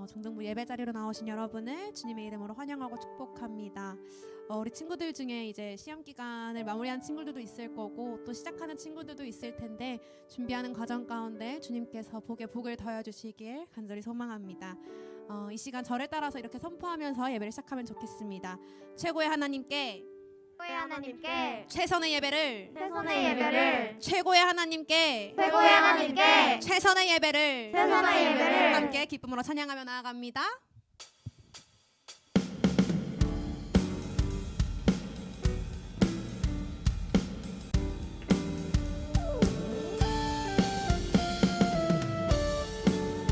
어, 중등부 예배 자리로 나오신 여러분을 주님의 이름으로 환영하고 축복합니다. 어, 우리 친구들 중에 이제 시험 기간을 마무리한 친구들도 있을 거고 또 시작하는 친구들도 있을 텐데 준비하는 과정 가운데 주님께서 복에 복을 더해 주시길 간절히 소망합니다. 어, 이 시간 절에 따라서 이렇게 선포하면서 예배를 시작하면 좋겠습니다. 최고의 하나님께 최고의 하나님께 최선의 예배를 최선의 예배를 최고의 하나님께 최고의 하나님께 최선의 예배를 최선의 예배를 함께 기쁨으로 찬양하며 나아갑니다.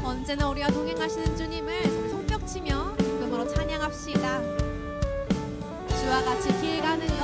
언제나 우리와 동행하시는 주님을 우리 손뼉 치며 기쁨으로 찬양합시다. 주와 같이 길 가는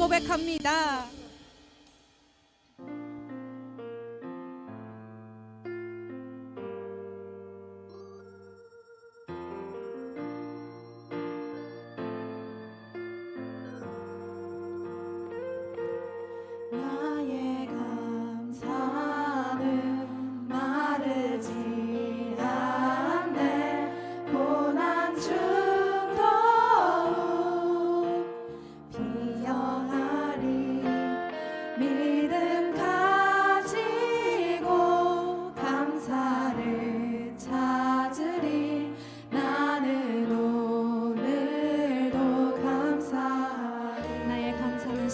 고백합니다.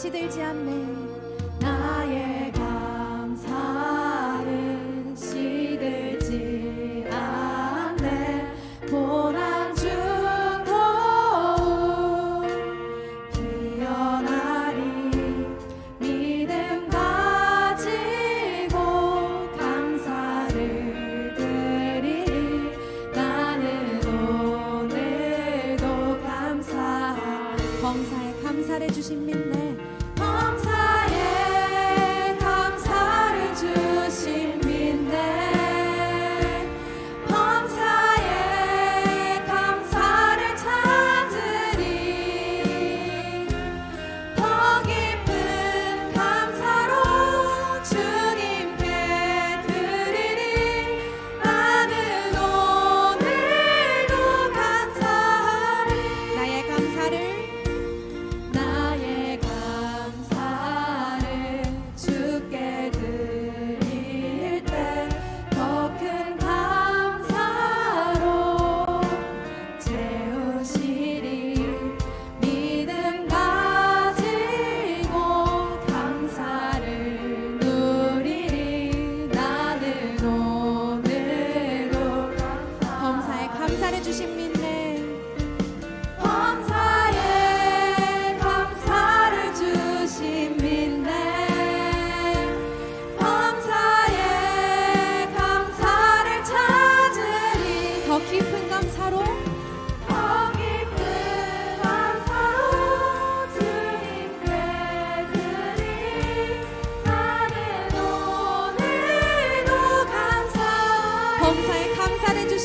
시 들지 않네. 나의 감사는 시들지 않네. 고난 중 더욱 피어나리 믿음 가지고 감사를 드리리 나는 오늘도 감사 범사에 감사를 주신 믿네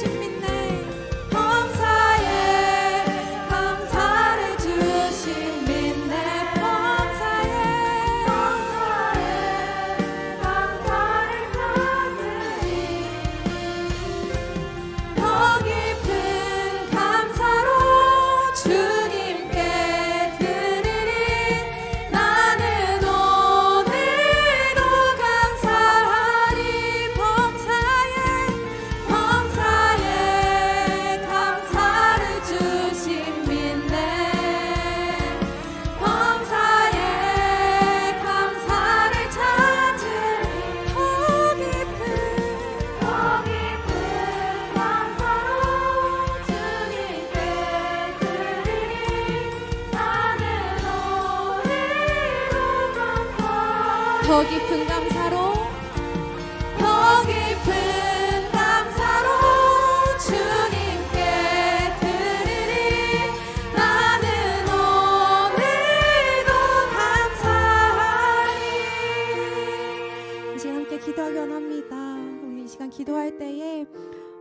감사 더 깊은 감사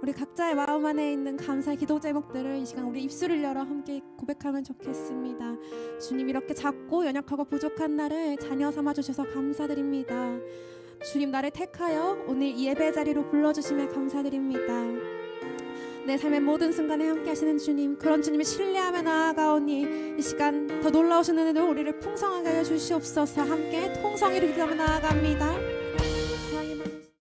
우리 각자의 마음 안에 있는 감사의 기도 제목들을 이 시간 우리 입술을 열어 함께 고백하면 좋겠습니다 주님 이렇게 작고 연약하고 부족한 나를 자녀 삼아 주셔서 감사드립니다 주님 나를 택하여 오늘 이 예배 자리로 불러주심에 감사드립니다. 내 삶의 모든 순간에 함께 하시는 주님 그런 주님을 신뢰하며 나아가오니 이 시간 더 놀라우신 은혜로 우리를 풍성하게 하여 주시옵소서 함께 통성이를 기도하며 나아갑니다.